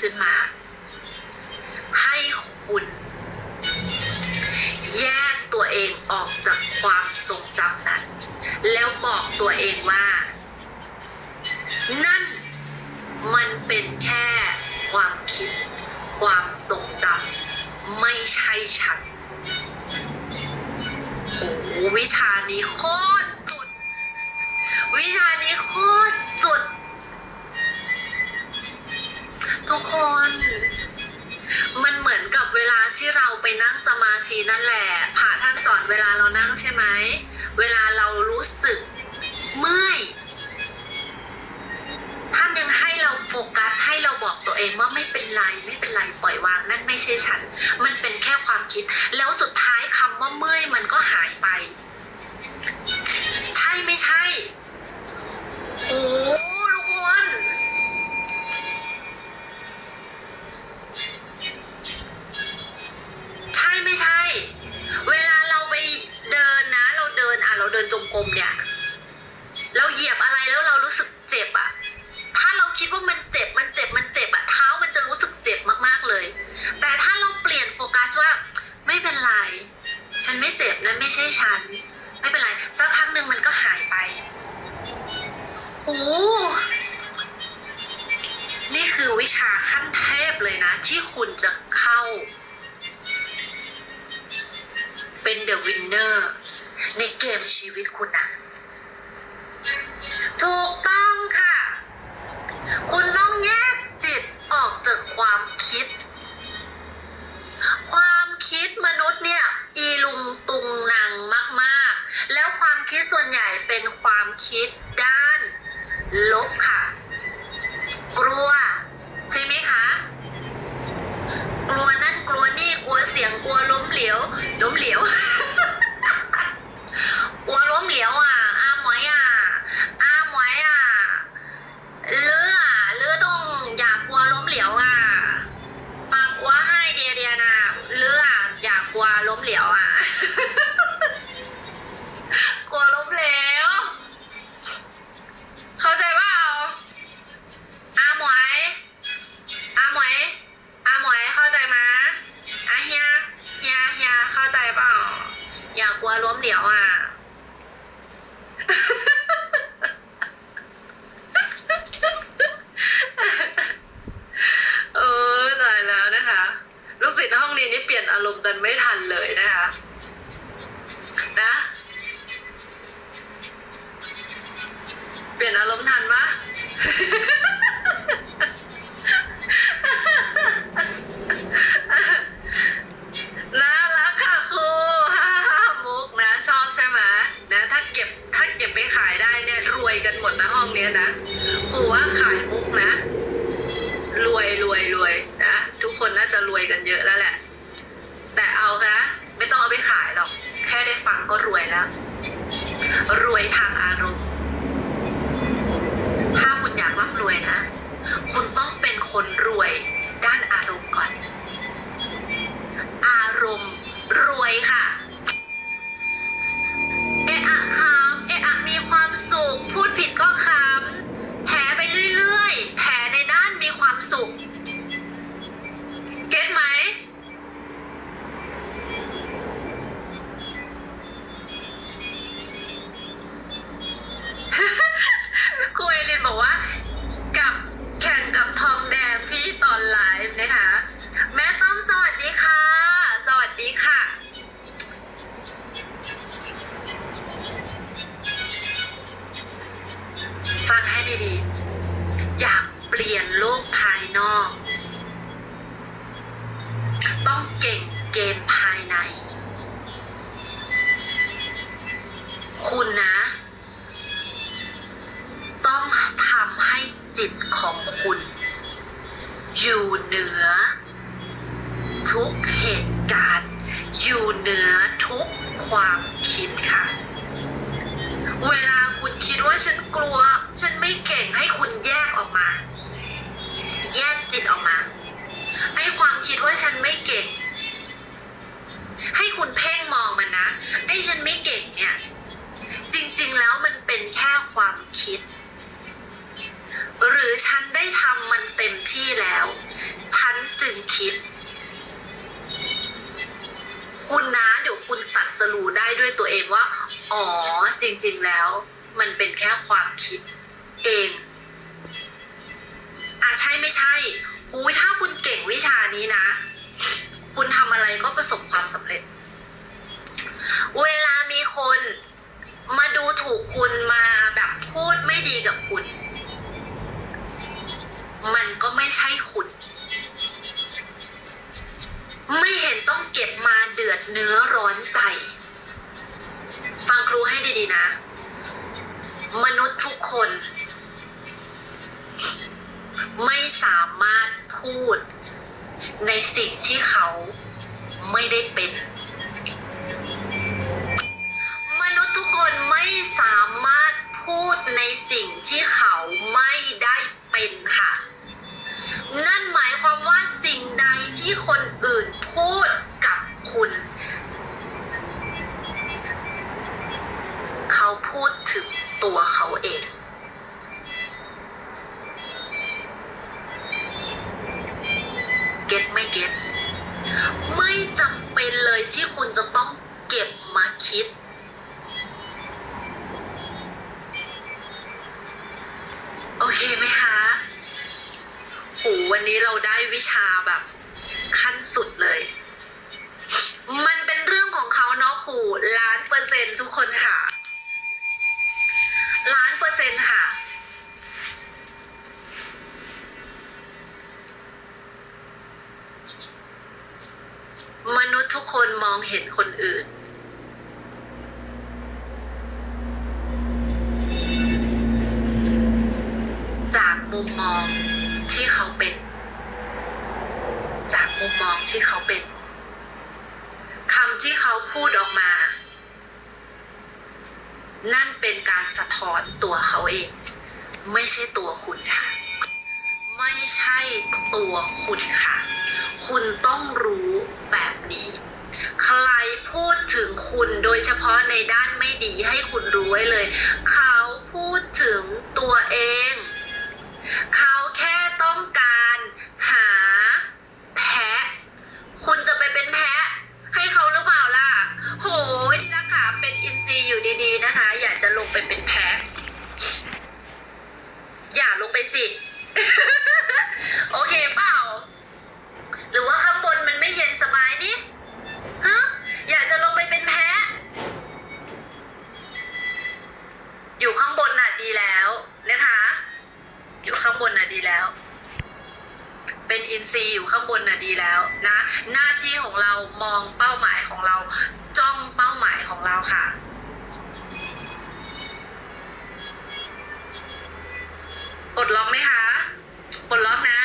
ขึ้นมา ให้คุณแยกตัวเองออกจากความทรงจำนั้น แล้วบอกตัวเองว่า นั่นมันเป็นแค่ความคิด ความทรงจำไม่ใช่ฉันโหวิชานี้โคตรสุด วิชานี้โคตรสุด ทุกคน มันเหมือนกับเวลาที่เราไปนั่งสมาธินั่นแหละพระท่านสอนเวลาเรานั่งใช่ไหม เวลาเรารู้สึกเมื่อยท่านยังให้เราโฟกัสให้เราบอกตัวเองว่าไม่เป็นไรไม่เป็นไรปล่อยวางนั่นไม่ใช่ฉัน มันเป็นแค่ความคิด แล้วสุดท้ายคำว่าเมื่อยมันก็หายไป ใช่ไม่ใช่โหทุกคน กรมเนี่ย เราเหยียบอะไรแล้วเรารู้สึกเจ็บอะถ้าเราคิดว่ามันเจ็บ มันเจ็บ มันเจ็บอะเท้ามันจะรู้สึกเจ็บมากๆเลย แต่ถ้าเราเปลี่ยนโฟกัสว่า ไม่เป็นไร ฉันไม่เจ็บนั่นไม่ใช่ฉัน ไม่เป็นไร สักพักหนึ่งมันก็หายไปโอ้นี่คือวิชาขั้นเทพเลยนะ ที่คุณจะเข้า เป็นเดอะวินเนอร์ ในเกมชีวิตคุณนะ เนี้ยนะครูว่าขายมุกนะ รวยรวยรวยนะทุกคนน่าจะรวยกันเยอะแล้วแหละ แต่เอานะไม่ต้องเอาไปขายหรอก แค่ได้ฟังก็รวยแล้ว รวยทางอารมณ์ ถ้าคุณอยากร่ำรวยนะ คุณต้องเป็นคนรวย จิตของคุณ อยู่เหนือ ทุกเหตุการณ์ อยู่เหนือทุกความคิดค่ะ เวลาคุณคิดว่าฉันกลัว ฉันไม่เก่งให้คุณแยกออกมา แยกจิตออกมา ให้ความคิดว่าฉันไม่เก่ง ให้คุณเพ่งมองมันนะไอ้ฉันไม่เก่งเนี่ย จริง ๆ แล้วมันเป็นแค่ความคิด หรือฉันได้ทำมันเต็มที่แล้ว ฉันจึงคิด คุณนะเดี๋ยวคุณตัดสรู้ได้ด้วยตัวเองว่า อ๋อ จริง ๆ แล้ว มันเป็นแค่ความคิด เองอาะใช่ไม่ใช่หูถ้าคุณเก่งวิชานี้นะ คุณทำอะไรก็ประสบความสำเร็จ เวลามีคนมาดูถูกคุณมาแบบพูดไม่ดีกับคุณ มันก็ไม่ใช่คุณ ไม่เห็นต้องเก็บมาเดือดเนื้อร้อนใจ ฟังครูให้ดีๆนะ มนุษย์ทุกคน ไม่สามารถพูดในสิ่งที่เขาไม่ได้เป็น มนุษย์ทุกคนไม่สามารถพูดในสิ่งที่เขาไม่ได้เป็นค่ะ นั่นหมายความว่าสิ่งใดที่คนอื่นพูดกับคุณ เขาพูดถึงตัวเขาเอง เก็ตไม่เก็ตไม่จำเป็นเลยที่คุณจะต้องเก็บมาคิดโอเคไหมคะ วันนี้เราได้วิชาแบบขั้นสุดเลย มันเป็นเรื่องของเขาเนาะครูล้านเปอร์เซ็นต์ทุกคนค่ะ ล้านเปอร์เซ็นต์ค่ะ มนุษย์ทุกคนมองเห็นคนอื่นจากมุมมองที่เขาเป็น มุมมองที่เขาเป็นคำที่เขาพูดออกมา นั่นเป็นการสะท้อนตัวเขาเอง ไม่ใช่ตัวคุณค่ะ ไม่ใช่ตัวคุณค่ะ คุณต้องรู้แบบนี้ ใครพูดถึงคุณโดยเฉพาะในด้านไม่ดีให้คุณรู้ไว้เลย เขาพูดถึงตัวเอง อยู่ดีๆนะคะ อยากจะลงไปเป็นแพะอย่าลงไปสิ โอเคเปล่า หรือว่าข้างบนมันไม่เย็นสบายนี่ฮะอยากจะลงไปเป็นแพะอยู่ข้างบนน่ะดีแล้วนะคะ อยู่ข้างบนน่ะดีแล้ว เป็นอินทรีอยู่ข้างบนน่ะดีแล้วนะ หน้าที่ของเรามองเป้าหมายของเรา จ้องเป้าหมายของเราค่ะ ปลดล็อกไหมคะปลดล็อกนะ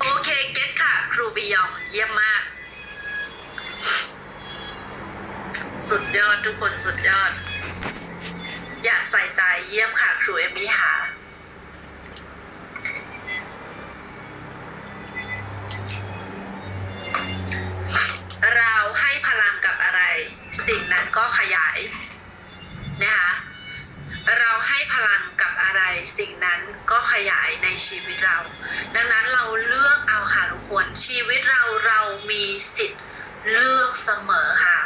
โอเคเก็ตค่ะ ครูบิยองเยี่ยมมาก สุดยอดทุกคนสุดยอด อย่าใส่ใจเยี่ยมค่ะ ครูเอมี่ค่ะเราให้พลังกับอะไร สิ่งนั้นก็ขยายนะคะเราให้พลังกับ สิ่งนั้นก็ขยายในชีวิตเรา ดังนั้นเราเลือกเอาค่ะทุกคน ชีวิตเราเรามีสิทธิ์เลือกเสมอค่ะ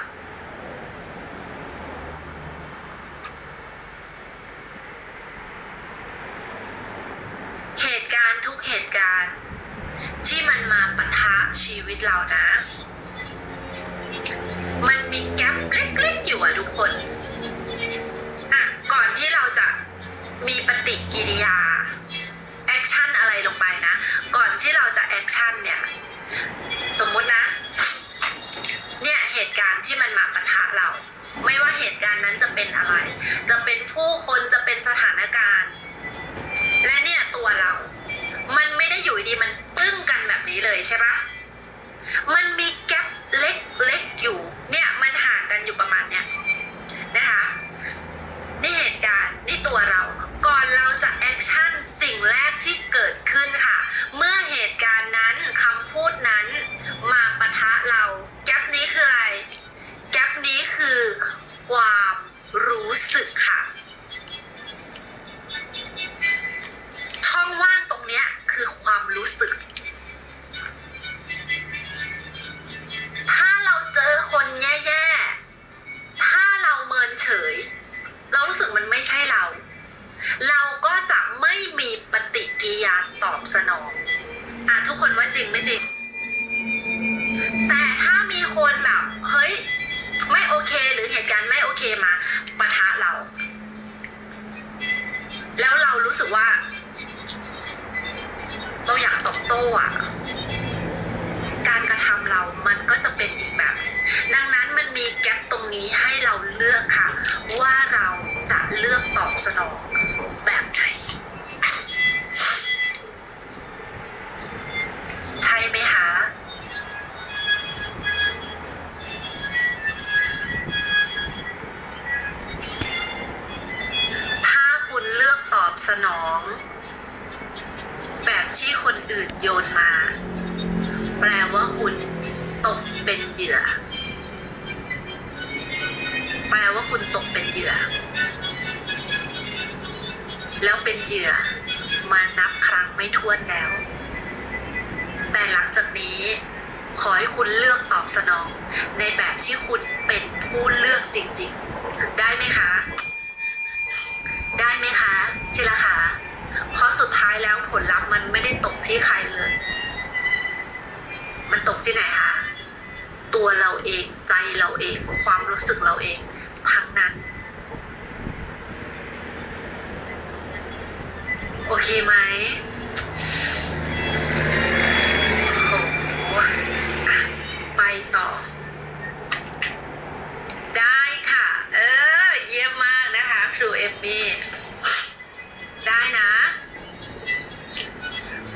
เหตุการณ์ทุกเหตุการณ์ ที่มันมาปะทะชีวิตเรานะ มีปฏิกิริยาแอคชั่นอะไรลงไปนะ ก่อนที่เราจะแอคชั่นเนี่ย สมมุตินะ เนี่ยเหตุการณ์ที่มันมาปะทะเรา ไม่ว่าเหตุการณ์นั้นจะเป็นอะไร จะเป็นผู้คนจะเป็นสถานการณ์ และเนี่ยตัวเรา มันไม่ได้อยู่ดีมันปึ้งกันแบบนี้เลยใช่ปะมันมีแกลบเล็กๆอยู่ เนี่ยมันห่างกันอยู่ประมาณเนี้ยนะคะ นี่เหตุการณ์ นี่ตัวเรา อนเราจะแอคชั่นสิ่งแรกที่เกิดขึ้นค่ะ เมื่อเหตุการณ์นั้นคำพูดนั้นมาปะทะเรา แกลบนี้คืออะไร แกลบนี้คือความรู้สึกค่ะ นี้ให้เราเลือกค่ะ ว่าเราจะเลือกตอบสนอง เหยื่อมานับครั้งไม่ถ้วนแล้ว แต่หลังจากนี้ขอให้คุณเลือกตอบสนอง ในแบบที่คุณเป็นผู้เลือกจริง ๆ ได้ไหมคะ ได้ไหมคะจิละคะเพราะสุดท้ายแล้วผลลัพธ์มันไม่ได้ตกที่ใครเลย มันตกที่ไหนคะ ตัวเราเองใจเราเอง ความรู้สึกเราเองทั้งนั้น โอเคไหมโอ้โหอะไปต่อ ได้ค่ะ เออ เยี่ยมมากนะคะ ครูเอมมี่ ได้นะ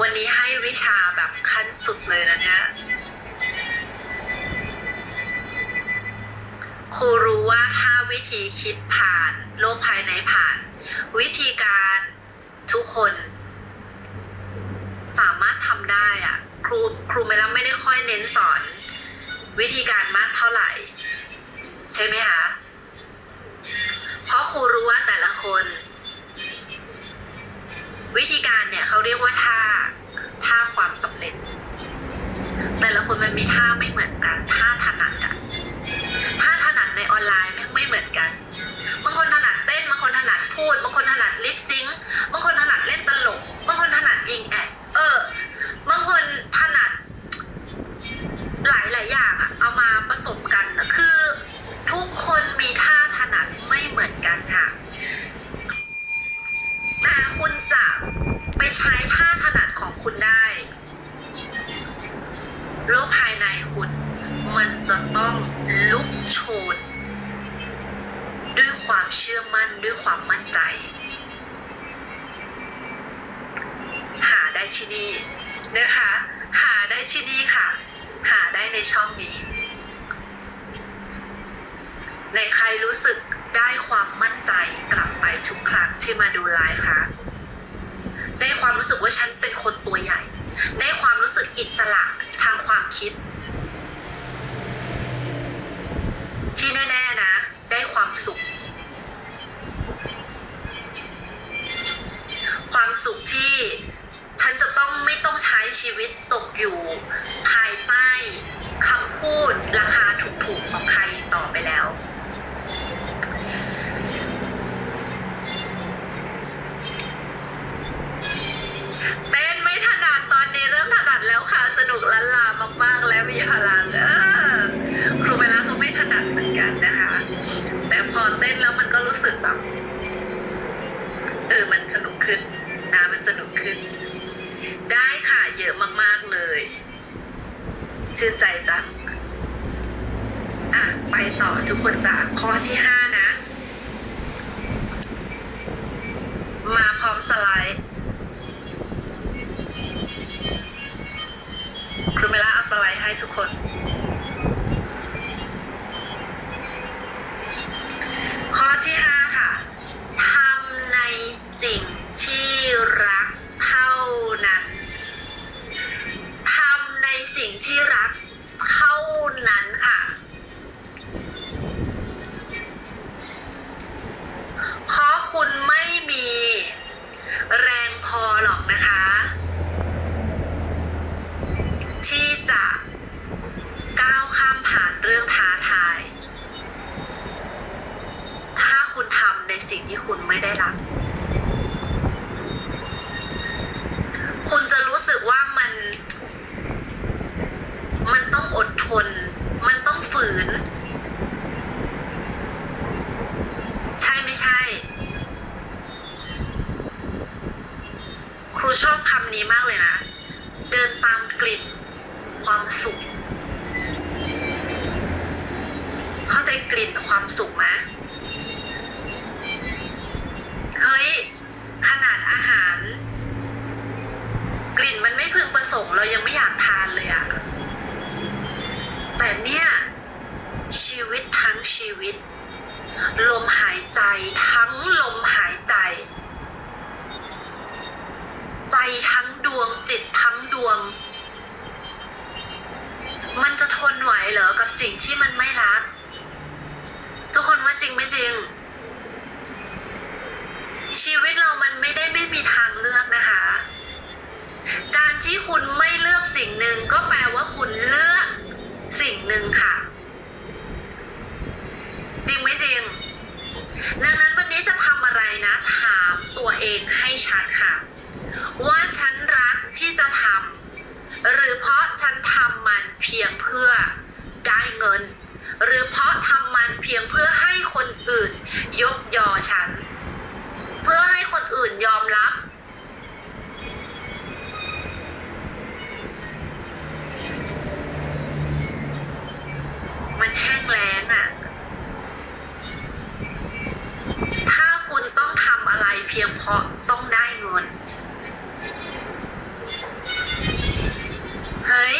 วันนี้ให้วิชาแบบขั้นสุดเลยนะเนี่ยครูรู้ว่าถ้าวิธีคิดผ่าน โลกภายในผ่าน วิธีการ ทุกคน สามารถทำได้อะครูครูไม่ละไม่ได้ค่อยเน้นสอน วิธีการมากเท่าไหร่ ใช่ไหมคะเพราะครูรู้ว่าแต่ละคน วิธีการเนี่ยเขาเรียกว่าท่าท่าความสำเร็จ แต่ละคนมันมีท่าไม่เหมือนกันท่าถนัดอะท่าถนัดในออนไลน์ไม่เหมือนกัน บางคนถนัดเต้น บางคนถนัดพูด บางคนถนัดลิปซิงค์บางคนถนัดเล่นตลก บางคนถนัดยิงแอดเออ บางคนถนัดหลายหลายอย่างอะเอามาผสมกันอะคือทุกคนมีท่าถนัดไม่เหมือนกันค่ะ แต่คุณจะไปใช้ท่าถนัดของคุณได้โลกภายในคุณ มันจะต้องลุกโชน ด้วยความเชื่อมั่นด้วยความมั่นใจ หาได้ที่นี่นะคะ หาได้ที่นี่ค่ะ หาได้ในช่องนี้ ในใครรู้สึกได้ความมั่นใจกลับไปทุกครั้งที่มาดูไลฟ์คะได้ความรู้สึกว่าฉันเป็นคนตัวใหญ่ ได้ความรู้สึกอิสระทางความคิด ที่แน่ ๆ นะ ได้ความสุข ความสุขที่ฉันจะต้องไม่ต้องใช้ชีวิตตกอยู่ ภายใต้คำพูดราคาถูกๆของใครต่อไปแล้ว เต้นไม่ถนัดตอนนี้เริ่มถนัดแล้วค่ะ สนุกล้านลามากๆและมีพลังเออครูเมล่าก็ไม่ถนัดเหมือนกันนะคะ แต่พอเต้นแล้วมันก็รู้สึกแบบเออมันสนุกขึ้น สนุกขึ้น ได้ค่ะเยอะมากๆเลย ชื่นใจจังอะไปต่อทุกคนจากข้อที่ห้านะ มาพร้อมสไลด์ครูเมล่าเอาสไลด์ให้ทุกคน ข้อที่5ค่ะ ทำในสิ่งที่รักเท่านั้น ทำในสิ่งที่รักเท่านั้นค่ะ เพราะคุณไม่มีแรงพอหรอกนะคะ ที่จะ สิ่งที่คุณไม่ได้รัก คุณจะรู้สึกว่ามัน มันต้องอดทน มันต้องฝืน ใช่ไม่ใช่ ครู ชอบคำนี้มากเลยนะ เดินตามกลิ่นความสุข เข้าใจกลิ่นความสุขไหมเฮ้ย ขนาดอาหาร กลิ่นมันไม่พึงประสงค์เรายังไม่อยากทานเลยอะแต่เนี่ย ชีวิตทั้งชีวิต ลมหายใจทั้งลมหายใจใจ ทั้งดวงจิตทั้งดวง มันจะทนไหวเหรอกับสิ่งที่มันไม่รัก ทุกคนว่าจริงไม่จริง ชีวิตเรามันไม่ได้ไม่มีทางเลือกนะคะ การที่คุณไม่เลือกสิ่งหนึ่งก็แปลว่าคุณเลือกสิ่งหนึ่งค่ะ จริงไหมจริงดังนั้นวันนี้จะทำอะไรนะ ถามตัวเองให้ชัดค่ะ ว่าฉันรักที่จะทำหรือเพราะฉันทำมันเพียงเพื่อได้เงิน หรือเพราะทำมันเพียงเพื่อให้คนอื่นยกยอฉัน เพื่อให้คนอื่นยอมรับ มันแห้งแล้งอะ่ะ ถ้าคุณต้องทำอะไรเพียงเพราะต้องได้เงิน เฮ้ย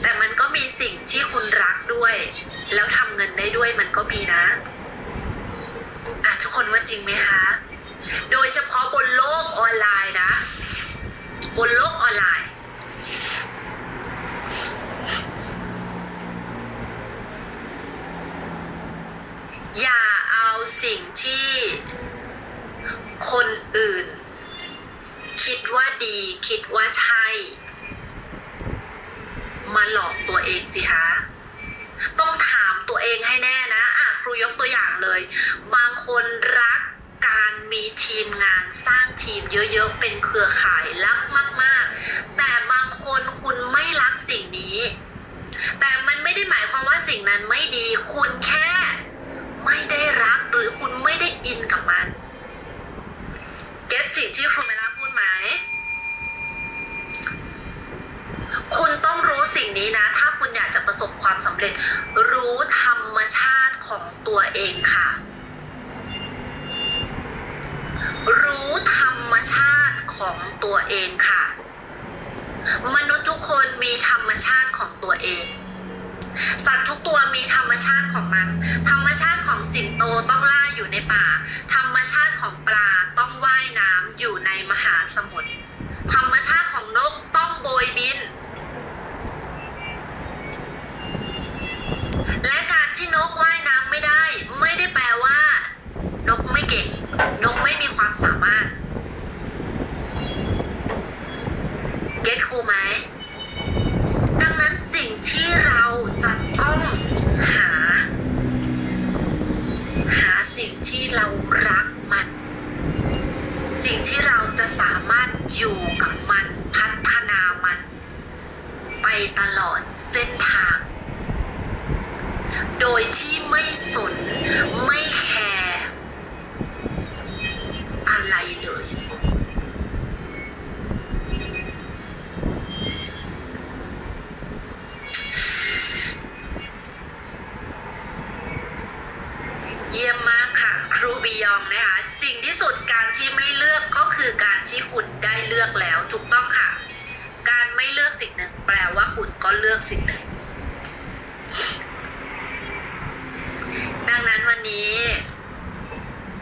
แต่มันก็มีสิ่งที่คุณรักด้วย แล้วทำเงินได้ด้วยมันก็มีนะ อะทุกคนว่าจริงไหมคะ โดยเฉพาะบนโลกออนไลน์นะ บนโลกออนไลน์ อย่าเอาสิ่ง ที่ คนอื่น คิดว่าดี คิดว่าใช่ มาหลอกตัวเองสิคะต้องถามตัวเองให้แน่นะอะครูยกตัวอย่างเลย บางคนรักการมีทีมงานสร้างทีมเยอะๆ เป็นเครือข่ายรักมากๆ แต่บางคนคุณไม่รักสิ่งนี้ แต่มันไม่ได้หมายความว่าสิ่งนั้นไม่ดี คุณแค่ ไม่ได้รักหรือคุณไม่ได้อินกับมัน เก็ตสิ่งที่ครูเมล่าพูดไหม คุณต้องรู้สิ่งนี้นะ ถ้าคุณอยากจะประสบความสำเร็จ รู้ธรรมชาติของตัวเองค่ะ รู้ธรรมชาติของตัวเองค่ะ มนุษย์ทุกคนมีธรรมชาติของตัวเอง สัตว์ทุกตัวมีธรรมชาติของมัน ธรรมชาติของสิงโตต้องล่าอยู่ในป่า ธรรมชาติของปลาต้องว่ายน้ำอยู่ในมหาสมุทร ธรรมชาติของนกต้องโบยบิน และการที่นกว่ายน้ำไม่ได้ ไม่ได้แปลว่า นกไม่เก่ง นกไม่มีความสามารถ เก็ตครูไหม ดังนั้นสิ่งที่เราจะต้องหา หาสิ่งที่เรารักมัน สิ่งที่เราจะสามารถอยู่กับมันพัฒนามัน ไปตลอดเส้นทาง โดยที่ไม่สนไม่แคร์ อกแล้วถูกต้องค่ะ การไม่เลือกสิ่งหนึ่ง แปลว่าคุณก็เลือกสิ่งหนึ่ง ดังนั้นวันนี้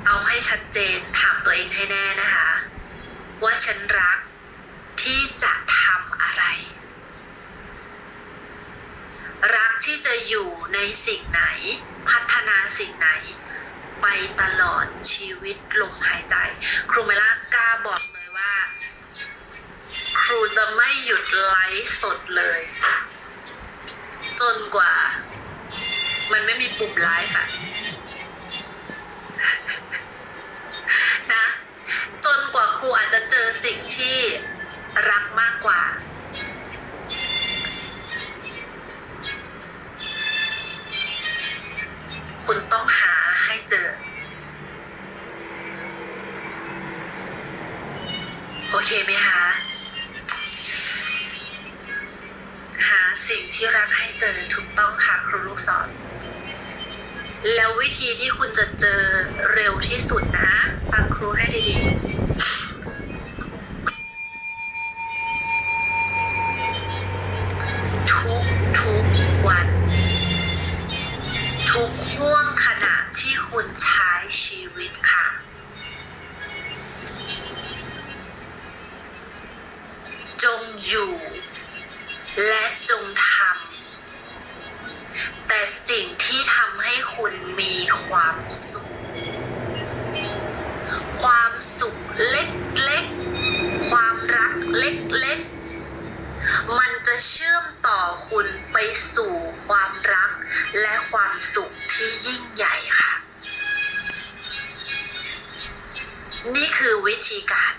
เอาให้ชัดเจนถามตัวเองให้แน่นะคะ ว่าฉันรักที่จะทำอะไร รักที่จะอยู่ในสิ่งไหน พัฒนาสิ่งไหน ไปตลอดชีวิตลมหายใจ ครูเมล่ากล้าบอก รูจะไม่หยุดไลฟ์สดเลย จนกว่า มันไม่มีปุ่มไลฟ์อะนะ จนกว่าครูอาจจะเจอสิ่งที่รักมากกว่า คุณต้องหาให้เจอ โอเคไหมคะ ที่รักให้เจอถูกต้องค่ะครูลูกศร แล้ววิธีที่คุณจะเจอเร็วที่สุดนะฟังครูให้ดีๆ ทุกทุกวัน ทุกห่วงขณะที่คุณใช้ชีวิตค่ะจงอยู่ และจงทำ แต่สิ่งที่ ทำให้คุณมีความสุข ความสุขเล็กๆ ความรักเล็กๆ มันจะเชื่อมต่อคุณไปสู่ความรักและความสุขที่ยิ่งใหญ่ค่ะ นี่คือวิธีการ